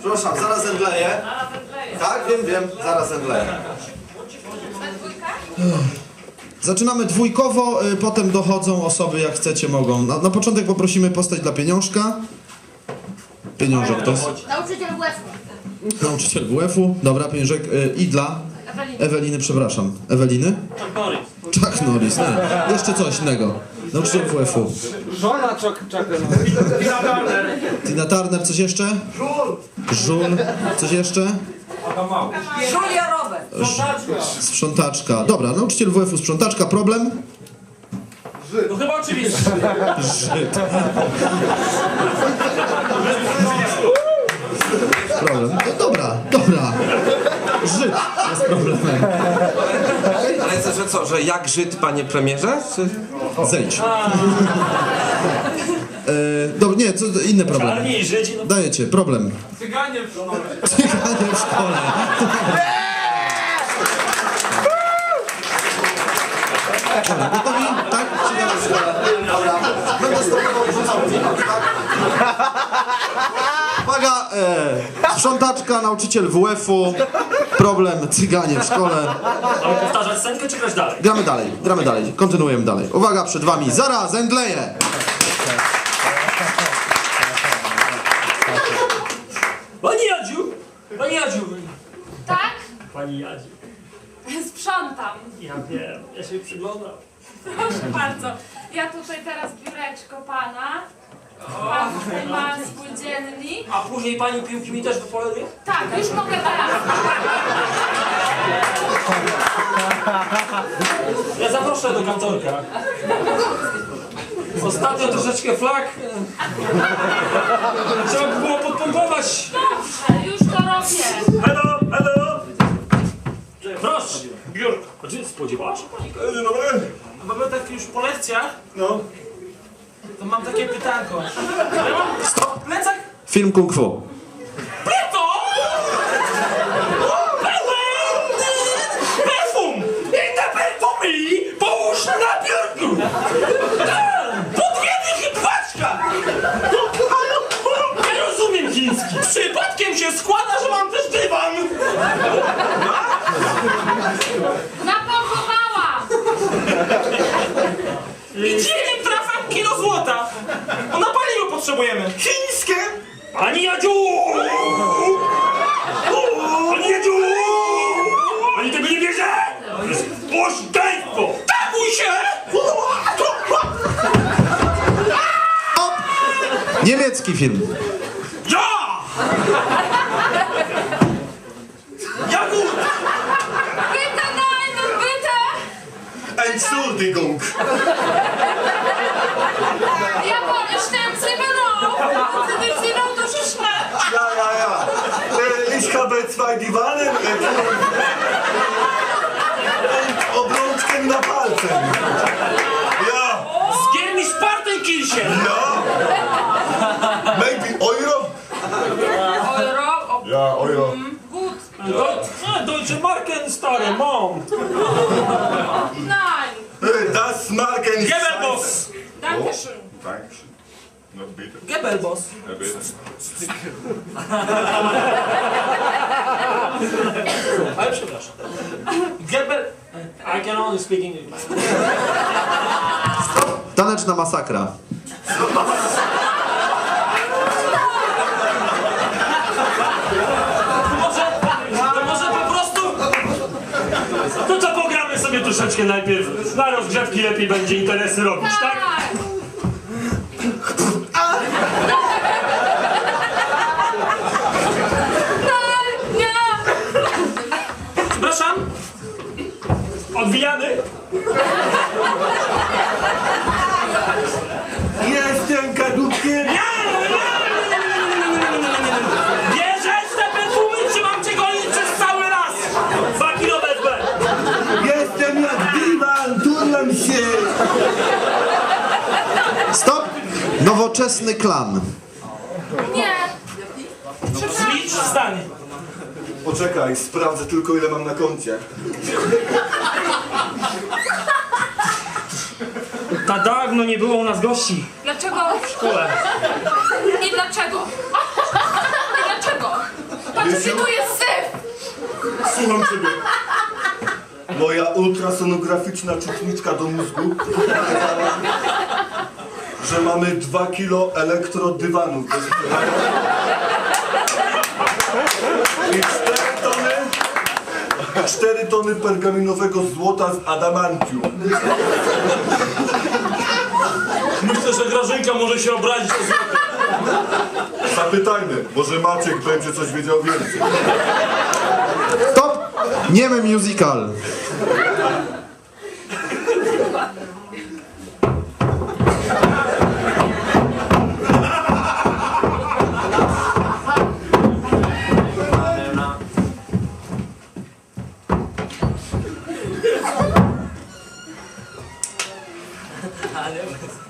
Przepraszam, zaraz zemdleję. Tak, wiem, wiem, zaraz zemdleję. Zaczynamy dwójkowo, y, potem dochodzą osoby jak chcecie mogą. Na, na początek poprosimy postać dla pieniążka. Pieniążek to jest Nauczyciel WF. nauczyciel WF-u. Dobra, pieniążek y, i dla. Eweliny, przepraszam. Eweliny? Chuck Norris, nie. Jeszcze coś innego. Nauczyciel WF-u. Żona Chuck Chuck Tina Turner, coś jeszcze? Żul. Coś jeszcze? Julia Robert. Sprzątaczka. Dobra, nauczyciel WF-u, sprzątaczka. Problem? No chyba oczywiście. Żyd. Problem. No dobra, dobra. Żyd problemem. Ale co, że co, że jak Żyd, panie premierze? Czy... Zejdź. E, dobra, nie, co, inny problem. Czarni i Żydzi, no Dajecie, problem. cyganie w szkole. Cyganie w szkole. Dobra, gotowi? Tak? W szkole. Dobra. Będę stopował rzucał tak? Uwaga, e, sprzątaczka, nauczyciel WF-u, problem, cyganie w szkole. Ale powtarzać scenkę czy grać dalej? Gramy dalej, gramy dalej, kontynuujemy dalej. Uwaga, przed wami, zaraz, zemdleję! Pani Jadziu! Pani Jadziu! Tak? Pani Jadziu. Sprzątam. Ja wiem, ja się przyglądam. Proszę bardzo. Ja tutaj teraz biureczko pana. Pan ma swój dziennik. A później pani piłki mi też wypoleduje? Tak, już mogę teraz. Ja zaproszę do kantorka. Ostatnio troszeczkę flag. e, Trzeba by było podpompować. Dobrze, już to robię. Hello, hello! Proszę, biurko. A czy spodziewała się pani? Dzień dobry. My tak już po lekcjach, No. To mam takie pytanko. Ja mam stop, plecak Film Kung Fu. Preto! Pełen perfum! I te perfumy połóż na biurku! Po dwie dychy paczka! Nie rozumiem chiński. Przypadkiem się składa, że mam też dywan. Napompowałam. I dzieniem trafia kilo złota. Bo na paliwo potrzebujemy. Chińskie? Pani Jadziu! Pani Jadziu! Pani tego nie bierze? To jest oszczęstwo! Takuj się! Niemiecki film. Ja! Ja gut! Bitte nein, bitte. Entschuldigung. Jawohl, Divane äh, und obrączkę na palcem. Ja, Zgier mi Spartan Kirche! ja. Maybe Euro? Euro, Ja, Euro. gut. Deutsche Marken, stary, mam! Nein. Das Marken... Gebelboss! Dankeschön. Dankeschön. No bitte. Gebelboss! Ja, bitte. Ale przepraszam. Gebel... I can only speak English. Taneczna masakra. To może... To może po prostu... No to pogramy sobie troszeczkę najpierw. Na rozgrzewki lepiej będzie interesy robić, tak? Tak. Odwijany? Jestem kadłubkiem. Nie! Bierzesz te perfumy, czy mam cię gonić przez cały raz? Dwa kilo wezmę! Jestem jak dywan, turlam się. Stop! Nowoczesny klan. Nie. Zlicz wstanie. Poczekaj, sprawdzę tylko ile mam na koncie. Ta dawno nie było u nas gości Dlaczego? w szkole. I dlaczego? I dlaczego? Gdzie tu jest syf? Słucham ciebie. Moja ultrasonograficzna czutniczka do mózgu pokazała, że mamy 2 kilo elektrodywanów do sprzedania. I 4 tony 4 tony pergaminowego złota z adamantium. Myślę, że Grażynka może się obrazić o złoto. Zapytajmy, może Maciek będzie coś wiedział więcej. Stop! Niemy musical. Stop!